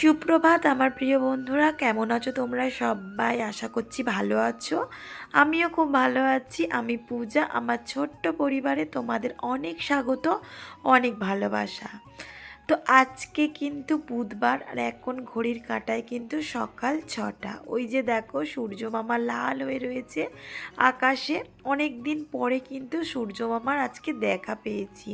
সুপ্রভাত, আমার প্রিয় বন্ধুরা। কেমন আছো তোমরা সবাই? আশা করছি ভালো আছো। আমিও খুব ভালো আছি। আমি পূজা, আমার ছোট্ট পরিবারে তোমাদের অনেক স্বাগত, অনেক ভালোবাসা। তো আজকে কিন্তু বুধবার আর এখন ঘড়ির কাঁটায় কিন্তু সকাল ছটা। ওই যে দেখো সূর্য মামা লাল হয়ে রয়েছে আকাশে। অনেক দিন পরে কিন্তু সূর্য মামার আজকে দেখা পেয়েছি।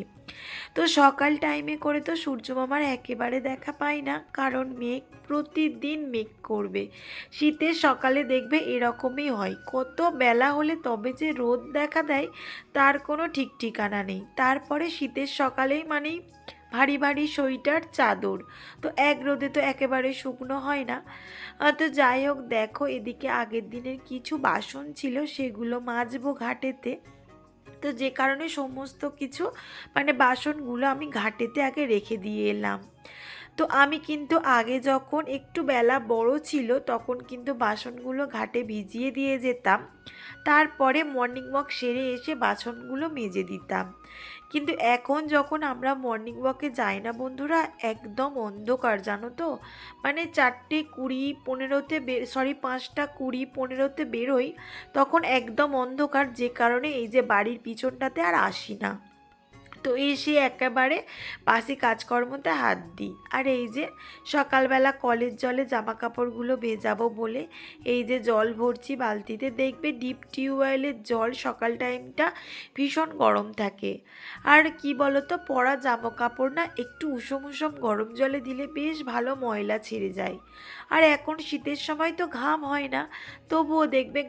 তো সকাল টাইমে করে তো সূর্য মামার একেবারে দেখা পাই না, কারণ মেঘ প্রতিদিন মেঘ করবে। শীতের সকালে দেখবে এরকমই হয়। কত বেলা হলে তবে যে রোদ দেখা দেয়, তার কোনো ঠিক ঠিকানা নেই। তারপরে শীতের সকালেই মানেই ভারী ভারী সোয়েটার চাদর। তো এক রোদে তো একেবারে শুকনো হয় না। তো যাই হোক, দেখো এদিকে আগের দিনের কিছু বাসন ছিল, সেগুলো মাজবো ঘাটেতে। তো যে কারণে সমস্ত কিছু মানে বাসনগুলো আমি ঘাটেতে আগে রেখে দিয়ে এলাম। তো আমি কিন্তু আগে যখন একটু বেলা বড় ছিল, তখন কিন্তু বাসনগুলো ঘাটে ভিজিয়ে দিয়ে যেতাম। তারপরে মর্নিং ওয়াক সেরে এসে বাসনগুলো মেজে দিতাম। কিন্তু এখন যখন আমরা মর্নিং ওয়াকে যাই না বন্ধুরা, একদম অন্ধকার, জানো তো? মানে চারটে কুড়ি পনেরোতে বে সরি পাঁচটা কুড়ি পনেরোতে বেরোই, তখন একদম অন্ধকার, যে কারণে এই যে বাড়ির পিছনটাতে আর আসি না। তো এসে একেবারে বাসি কাজকর্মতে হাত দিই। আর এই যে সকালবেলা কলের জলে জামা কাপড়গুলো ভেজাবো বলে এই যে জল ভরছি বালতিতে, দেখবে ডিপ টিউবওয়েলের জল সকাল টাইমটা ভীষণ গরম থাকে। আর কি বলতো, পরা জামা কাপড় না একটু উষম উষম গরম জলে দিলে বেশ ভালো ময়লা ছেড়ে যায়। আর এখন শীতের সময় তো ঘাম হয় না, তবুও দেখবে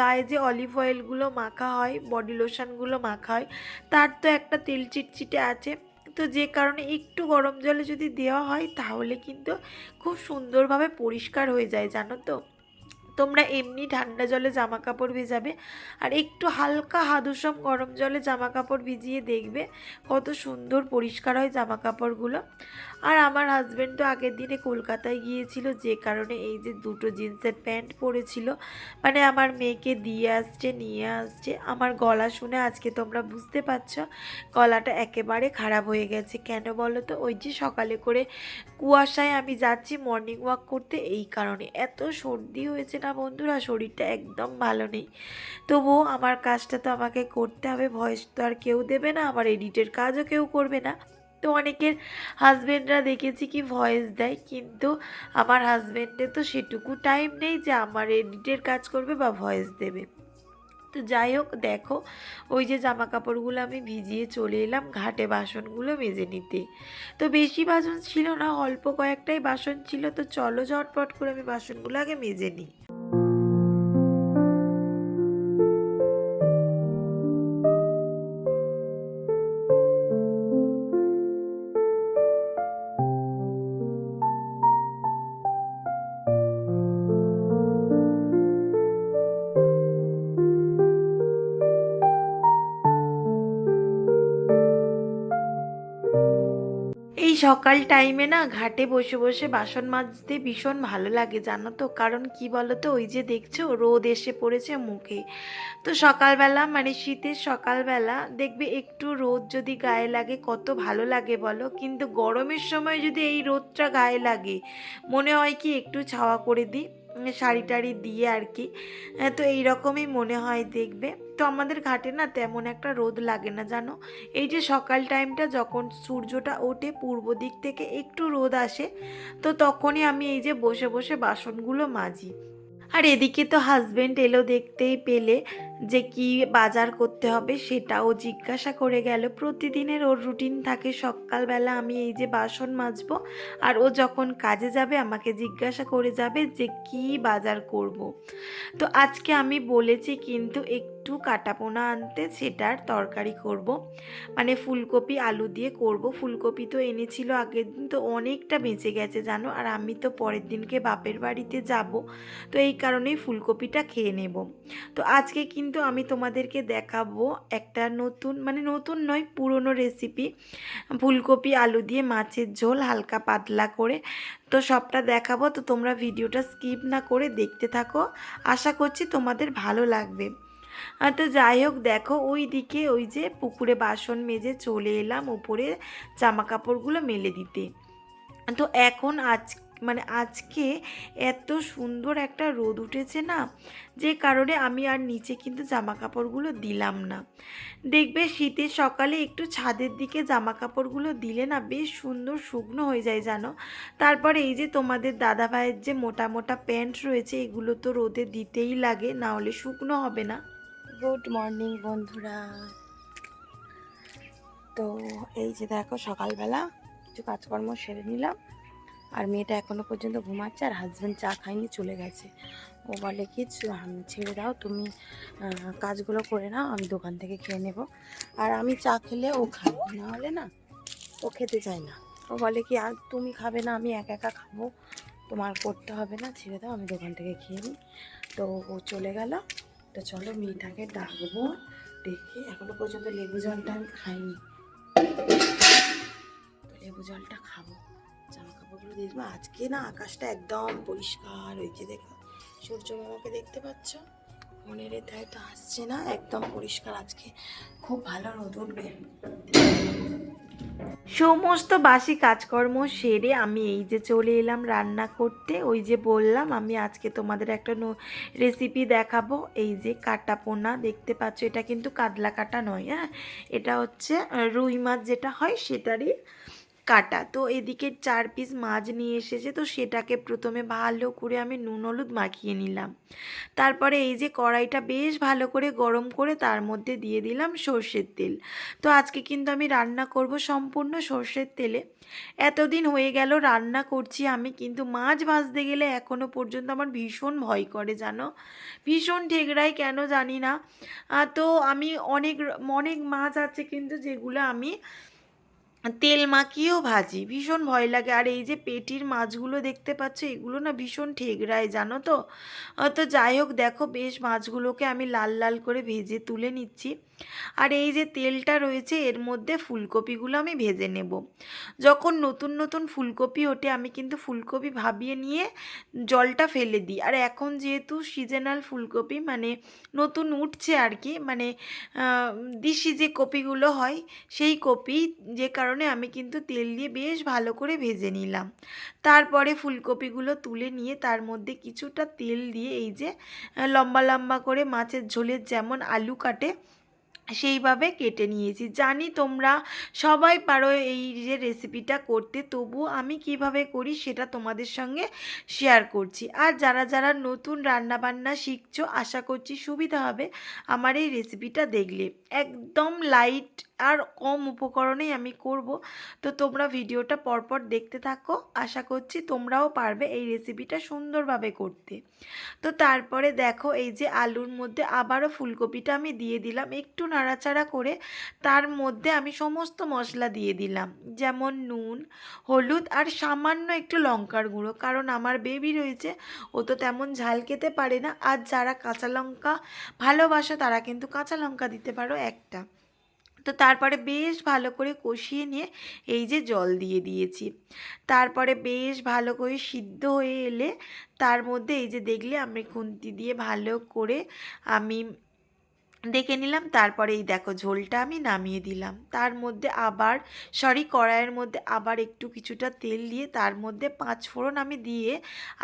গায়ে যে অলিভ অয়েলগুলো মাখা হয়, বডি লোশনগুলো মাখা হয়, তার তো একটা তেল চিটচিটে আছে। তো যে কারণে একটু গরম জলে যদি দেওয়া হয়, তাহলে কিন্তু খুব সুন্দরভাবে পরিষ্কার হয়ে যায়, জানো তো? তোমরা এমনি ঠান্ডা জলে জামা কাপড় ভিজাবে আর একটু হালকা হাদুসম গরম জলে জামা কাপড় ভিজিয়ে দেখবে কত সুন্দর পরিষ্কার হয় জামা কাপড়গুলো আর আমার হাজব্যান্ড তো আগের দিনে কলকাতায় গিয়েছিল, যে কারণে এই যে দুটো জিন্সের প্যান্ট পরেছিল। মানে আমার মেয়েকে দিয়ে আসছে, নিয়ে আসছে। আমার গলা শুনে আজকে তোমরা বুঝতে পারছ, গলাটা একেবারে খারাপ হয়ে গেছে। কেন বলো তো? ওই যে সকালে করে কুয়াশায় আমি যাচ্ছি মর্নিং ওয়াক করতে, এই কারণে। এত সর্দি হয়েছে না বন্ধুরা? শরীরটা একদম ভালো নেই। তবুও আমার কাজটা তো আমাকে করতে হবে, ভয়েস তো আর কেউ দেবে না, আমার এডিটের কাজও কেউ করবে না। তো অনেকের হাজবেন্ডরা দেখেছি কি ভয়েস দেয়, কিন্তু আমার হাজবেন্ডের তো সেটুকু টাইম নেই যে আমার এডিটের কাজ করবে বা ভয়েস দেবে। তো যাই হোক, দেখো, ওই যে জামা কাপড়গুলো আমি ভিজিয়ে চলে এলাম, ঘাটে বাসনগুলো মেজে নিতে তো বেশি বাসন ছিল না, অল্প কয়েকটাই বাসন ছিল, তো চলো ঝটপট করে আমি বাসনগুলো আগে মেজে নিই। সকাল টাইমে না ঘাটে বসে বসে বাসন মাজতে ভীষণ ভালো লাগে, জানো তো। কারণ কি বলো তো ওই যে দেখছ, রোদ এসে পড়েছে মুখে। তো সকালবেলা মানে শীতের সকালবেলা, দেখবে একটু রোদ যদি গায়ে লাগে, কত ভালো লাগে বলো। কিন্তু গরমের সময় যদি এই রোদটা গায়ে লাগে, মনে হয় কি একটু ছাওয়া করে দিই শাড়ি টাড়ি দিয়ে আর কি। তো এই রকমই মনে হয় দেখবে। তো আমাদের ঘাটে না তেমন একটা রোদ লাগে না, জানো? এই যে সকাল টাইমটা যখন সূর্যটা ওঠে পূর্ব দিক থেকে একটু রোদ আসে, তো তখনই আমি এই যে বসে বসে বাসনগুলো মাজি। আর এদিকে তো হাজব্যান্ড এলো দেখতেই পেলে যে কি বাজার করতে হবে সেটাও জিজ্ঞাসা করে গেল প্রতিদিনের ওর রুটিন থাকে, সকালবেলা আমি এই যে বাসন মাজবো আর ও যখন কাজে যাবে আমাকে জিজ্ঞাসা করে যাবে যে কি বাজার করব। তো আজকে আমি বলেছি কিন্তু একটু কাটাপোনা আনতে সেটার তরকারি করব। মানে ফুলকপি, আলু দিয়ে করব ফুলকপি তো এনেছিল আগের দিন, তো অনেকটা বেঁচে গেছে জানো আর আমি তো পরের দিনকে বাপের বাড়িতে যাব, তো এই কারণেই ফুলকপিটা খেয়ে নেব তো আজকে কিন্তু আমি তোমাদেরকে দেখাবো একটা নতুন মানে নতুন নয়, পুরনো রেসিপি ফুলকপি, আলু দিয়ে মাছের ঝোল হালকা পাতলা করে। তো সবটা দেখাবো, তো তোমরা ভিডিওটা স্কিপ না করে দেখতে থাকো। আশা করছি তোমাদের ভালো লাগবে। তো যাই হোক, দেখো ওই দিকে ওই যে পুকুরে বাসন মেজে চলে এলাম, উপরে জামা কাপড়গুলো মেলে দিতে। তো এখন আজ মানে আজকে এত সুন্দর একটা রোদ উঠেছে না, যে কারণে আমি আর নিচে কিন্তু জামা কাপড়গুলো দিলাম না। দেখবে শীতের সকালে একটু ছাদের দিকে জামা কাপড়গুলো দিলে না বেশ সুন্দর শুকনো হয়ে যায় জানো? তারপরে এই যে তোমাদের দাদা ভাইয়ের যে মোটা মোটা প্যান্ট রয়েছে, এগুলো তো রোদে দিতেই লাগে, না হলে শুকনো হবে না। গুড মর্নিং বন্ধুরা। তো এই যে দেখো সকালবেলা কিছু কাজকর্ম সেরে নিলাম। আর মেয়েটা এখনও পর্যন্ত ঘুমাচ্ছে আর হাজব্যান্ড চা খায়নি, চলে গেছে। ও বলে কি ছেড়ে দাও, তুমি কাজগুলো করে নাও, আমি দোকান থেকে খেয়ে নেব। আর আমি চা খেলে ও খাবে, না হলে না, ও খেতে চায় না। ও বলে কি, আর তুমি খাবে না, আমি একা একা খাব। তোমার করতে হবে না, ছেড়ে দাও, আমি দোকান থেকে খেয়ে নিই তো ও চলে গেল। তো চলো মেয়েটাকে ডাকবো, ডেকে এখনও পর্যন্ত লেবু জলটা আমি খাইনি। লেবু জলটা খাব। জামা কাপড়গুলো দিয়ে দেবো। আজকে না আকাশটা একদম পরিষ্কার হয়েছে দেখো। সূর্য মামাকে দেখতে পাচ্ছ? মনের ধারে তো আসছে না, একদম পরিষ্কার আজকে। খুব ভালো রোদ উঠবে। সমস্ত বাসি কাজকর্ম সেরে আমি এই যে চলে এলাম রান্না করতে। ওই যে বললাম, আমি আজকে তোমাদের একটা রেসিপি দেখাবো। এই যে কাটা পোনা, দেখতে পাচ্ছ এটা কিন্তু কাতলা কাটা নয় হ্যাঁ? এটা হচ্ছে রুই মাছ যেটা হয় সেটারই কাটা। তো এদিকে চার পিস মাছ নিয়ে এসেছে, তো সেটাকে প্রথমে ভালো করে আমি নুন হলুদ মাখিয়ে নিলাম। তারপরে এই যে কড়াইটা বেশ ভালো করে গরম করে তার মধ্যে দিয়ে দিলাম সর্ষের তেল। তো আজকে কিন্তু আমি রান্না করব সম্পূর্ণ সর্ষের তেলে। এতদিন হয়ে গেল রান্না করছি আমি, কিন্তু মাছ ভাজতে গেলে এখনও পর্যন্ত আমার ভীষণ ভয় করে, জানো? ভীষণ ঠেকরাই কেন জানি না। তো আমি অনেক অনেক মাছ আছে কিন্তু যেগুলো আমি তেল মাখিয়েও ভাজি, ভীষণ ভয় লাগে। আর এই যে পেটির মাছগুলো দেখতে পাচ্ছ, এগুলো না ভীষণ ঠেকরায়, জানো তো? তো যাই হোক, দেখো, বেশ মাছগুলোকে আমি লাল লাল করে ভেজে তুলে নিচ্ছি। আর এই যে তেলটা রয়েছে, এর মধ্যে ফুলকপিগুলো আমি ভেজে নেব। যখন নতুন নতুন ফুলকপি ওঠে, আমি কিন্তু ফুলকপি ভাবিয়ে নিয়ে জলটা ফেলে দিই। আর এখন যেহেতু সিজনাল ফুলকপি মানে নতুন উঠছে আর কি মানে দিশি যে কপিগুলো হয়, সেই কপি যে কারণে আমি কিন্তু তেল দিয়ে বেশ ভালো করে ভেজে নিলাম। তারপরে ফুলকপিগুলো তুলে নিয়ে তার মধ্যে কিছুটা তেল দিয়ে এই যে, লম্বা লম্বা করে মাছের ঝোলের যেমন আলু কাটে সেইভাবে কেটে নিয়েছি। জানি তোমরা সবাই পারো এই যে রেসিপিটা করতে তবু আমি কীভাবে করি সেটা তোমাদের সঙ্গে শেয়ার করছি। আর যারা যারা নতুন রান্নাবান্না শিখছো, আশা করছি সুবিধা হবে আমার এই রেসিপিটা দেখলে। একদম লাইট আর কম উপকরণেই আমি করব। তো তোমরা ভিডিওটা পরপর দেখতে থাকো। আশা করছি তোমরাও পারবে এই রেসিপিটা সুন্দরভাবে করতে। তো তারপরে দেখো এই যে আলুর মধ্যে আবারও ফুলকপিটা আমি দিয়ে দিলাম। একটু নাড়াচাড়া করে তার মধ্যে আমি সমস্ত মশলা দিয়ে দিলাম। যেমন নুন, হলুদ আর সামান্য একটু লঙ্কার গুঁড়ো, কারণ আমার বেবি রয়েছে, ও তো তেমন ঝাল খেতে পারে না। আর যারা কাঁচা লঙ্কা ভালোবাসো, তারা কিন্তু কাঁচা লঙ্কা দিতে পারো একটা। তো তারপরে বেশ ভালো করে কষিয়ে নিয়ে এই যে জল দিয়ে দিয়েছি। তারপরে বেশ ভালো করে সিদ্ধ হয়ে এলে তার মধ্যে এই যে দেখলে আমি খুন্তি দিয়ে ভালো করে আমি দেখে নিলাম, তারপরে এই দেখো ঝোলটা আমি নামিয়ে দিলাম। তার মধ্যে আবার সরি কড়াইয়ের মধ্যে আবার একটু কিছুটা তেল দিয়ে তার মধ্যে পাঁচ ফোড়ন আমি দিয়ে,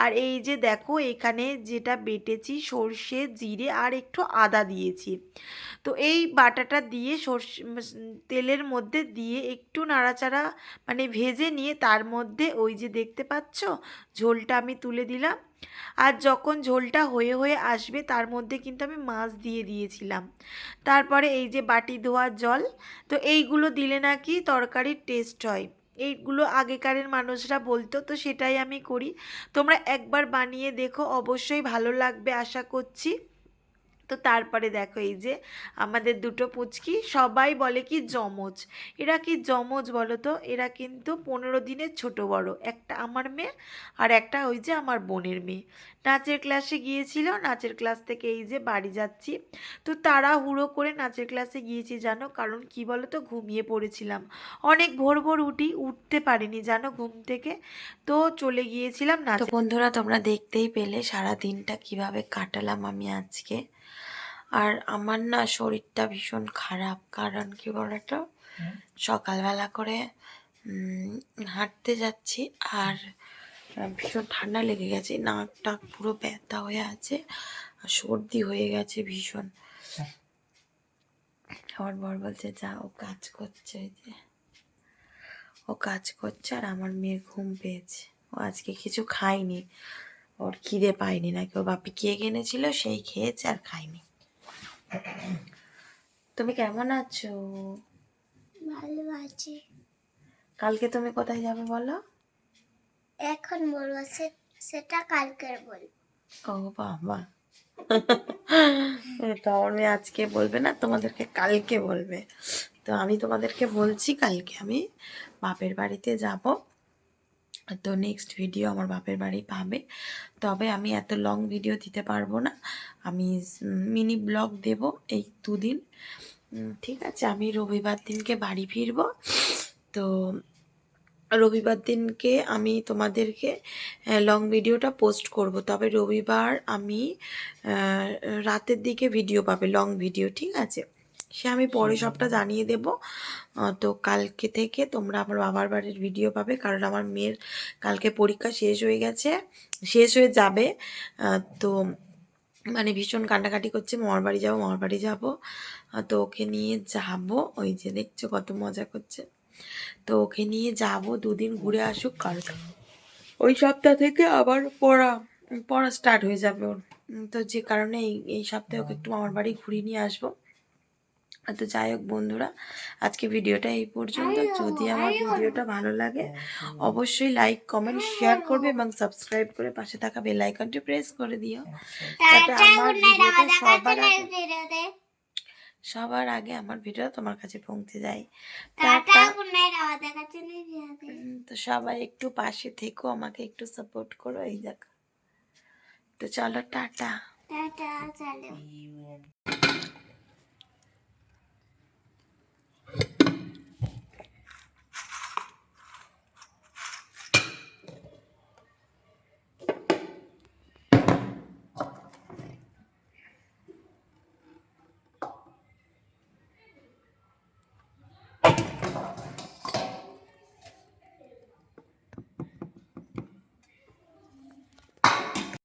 আর এই যে দেখো এখানে যেটা বেটেছি সর্ষে, জিরে আর একটু আদা দিয়েছি। তো এই বাটাটা দিয়ে সর্ষে তেলের মধ্যে দিয়ে একটু নাড়াচাড়া মানে ভেজে নিয়ে তার মধ্যে ওই যে দেখতে পাচ্ছ ঝোলটা আমি তুলে দিলাম। আর যখন ঝোলটা হয়ে হয়ে আসবে, তার মধ্যে কিন্তু আমি মাছ দিয়ে দিয়েছিলাম। তারপরে এই যে বাটি ধোয়ার জল, তো এইগুলো দিলে নাকি তরকারির টেস্ট হয়। এইগুলো আগেকারের মানুষরা বলতো, তো সেটাই আমি করি। তোমরা একবার বানিয়ে দেখো, অবশ্যই ভালো লাগবে, আশা করছি। তো তারপরে দেখো এই যে আমাদের দুটো পুচকি সবাই বলে কি জমজ এরা কি জমজ বলো তো? এরা কিন্তু পনেরো দিনের ছোট বড় একটা আমার মেয়ে আর একটা ওই যে আমার বোনের মেয়ে। নাচের ক্লাসে গিয়েছিল নাচের ক্লাস থেকে এই যে বাড়ি যাচ্ছি। তো তারা হুড়ো করে নাচের ক্লাসে গিয়েছি জানো? কারণ কি বলো তো? ঘুমিয়ে পড়েছিলাম। অনেক ভোর ভোর উঠি উঠতে পারিনি জানো ঘুম থেকে। তো চলে গিয়েছিলাম না তো বন্ধুরা তোমরা দেখতেই পেলে সারা দিনটা কীভাবে কাটালাম আমি আজকে। আর আমার না শরীরটা ভীষণ খারাপ, কারণ কি বলতো? সকালবেলা করে হাঁটতে যাচ্ছি আর ভীষণ ঠান্ডা লেগে গেছে, নাক টাক পুরো ব্যথা হয়ে আছে, আর সর্দি হয়ে গেছে ভীষণ। আমার বর বলছে, যা, ও কাজ করছে ওই যে। ও কাজ করছে আর আমার মেয়ে ঘুম পেয়েছে। ও আজকে কিছু খায়নি, ওর খিদে পায়নি নাকি? ওর বাপি কেক এনেছিল, সেই খেয়েছে আর খায়নি। তুমি কেমন আছো? ভালো আছি। কালকে তুমি কোথায় যাবে বলো? এখন বলব সেটা কালকে বলব। ও বাবা। তো মেয়ে আজকে বলবে না তোমাদেরকে কালকে বলবে। তো আমি তোমাদেরকে বলছি কালকে আমি বাপের বাড়িতে যাব। তো নেক্সট ভিডিও আমার বাপের বাড়ি পাবে। তবে আমি এত লং ভিডিও দিতে পারব না। আমি মিনি ব্লগ দেব এই দুদিন। ঠিক আছে, আমি রবিবার দিনকে বাড়ি ফিরবো। তো রবিবার দিনকে আমি তোমাদেরকে লং ভিডিওটা পোস্ট করব। তবে রবিবার আমি রাতের দিকে ভিডিও পাবে লং ভিডিও ঠিক আছে? সে আমি পরে সবটা জানিয়ে দেব। তো কালকে থেকে তোমরা আমার বাবার বাড়ির ভিডিও পাবে কারণ আমার মেয়ের কালকে পরীক্ষা শেষ হয়ে গেছে শেষ হয়ে যাবে। তো মানে ভীষণ কান্নাকাটি করছে মামার বাড়ি যাব মামার বাড়ি যাব। তো ওকে নিয়ে যাব ওই যে দেখছ কত মজা করছে। তো ওকে নিয়ে যাব দুদিন ঘুরে আসুক কারণ ওই সপ্তাহ থেকে আবার পড়া পড়া স্টার্ট হয়ে যাবে ওর। তো যে কারণে এই এই সপ্তাহে ওকে একটু মামার বাড়ি ঘুরিয়ে নিয়ে আসব। তো যাই হোক বন্ধুরা আজকে ভিডিওটা এই পর্যন্ত। যদি আমার ভিডিওটা ভালো লাগে অবশ্যই লাইক কমেন্ট শেয়ার করবে এবং সাবস্ক্রাইব করে পাশে থাকা বেল আইকনটি প্রেস করে দিও। যাতে আমার ভিডিওটা সবার আগে সবার আগে আমার ভিডিও তোমার কাছে পৌঁছে যায়। তো সবাই একটু পাশে থেকো আমাকে একটু সাপোর্ট করো এই দেখো। তো চলো টাটা। টাটা চলো।